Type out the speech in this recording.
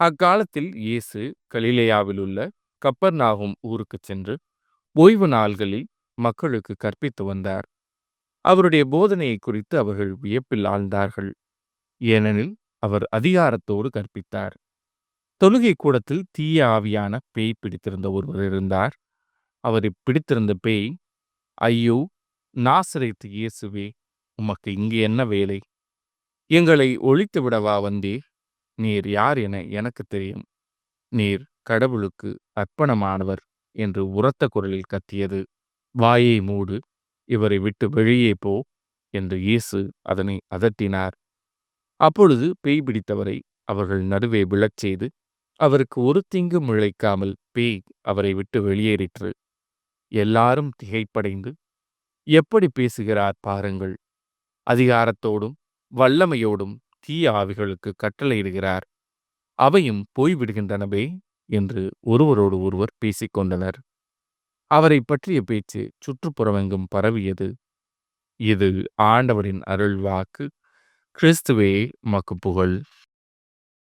அக்காலத்தில் இயேசு கலிலேயாவில் உள்ள கப்பர்நாகும் ஊருக்குச் சென்று ஓய்வு நாள்களில் மக்களுக்கு கற்பித்து வந்தார். அவருடைய போதனையை குறித்து அவர்கள் வியப்பில் ஆழ்ந்தார்கள். ஏனெனில் அவர் அதிகாரத்தோடு கற்பித்தார். தொழுகை கூடத்தில் தீய ஆவியான பேய் பிடித்திருந்த ஒருவர் இருந்தார். அவரை பிடித்திருந்த பேய் ஐயோ நாசரைத்து இயேசுவே உமக்கு இங்கு என்ன வேலை? எங்களை ஒழித்து விடவா வந்தீர்? நீர் யார் என எனக்கு தெரியும். நீர் கடவுளுக்கு அர்ப்பணமானவர் என்று உரத்த குரலில் கத்தியது. வாயை மூடு இவரை விட்டு வெளியே போ என்று இயேசு அதனை அதட்டினார். அப்பொழுது பேய் பிடித்தவரை அவர்கள் நடுவே விழச் செய்து அவருக்கு ஒரு தீங்கும் இழைக்காமல் பேய் அவரை விட்டு வெளியேறிற்று. எல்லாரும் திகைப்படைந்து எப்படி பேசுகிறார் பாருங்கள். அதிகாரத்தோடும் வல்லமையோடும் தீய ஆவிகளுக்கு கட்டளையிடுகிறார். அவையும் போய்விடுகின்றனவே என்று ஒருவரோடு ஒருவர் பேசிக்கொண்டனர் அவரை பற்றிய பேச்சு சுற்றுப்புறமெங்கும் பரவியது. இது ஆண்டவரின் அருள் வாக்கு கிறிஸ்துவே மக்கு புகழ்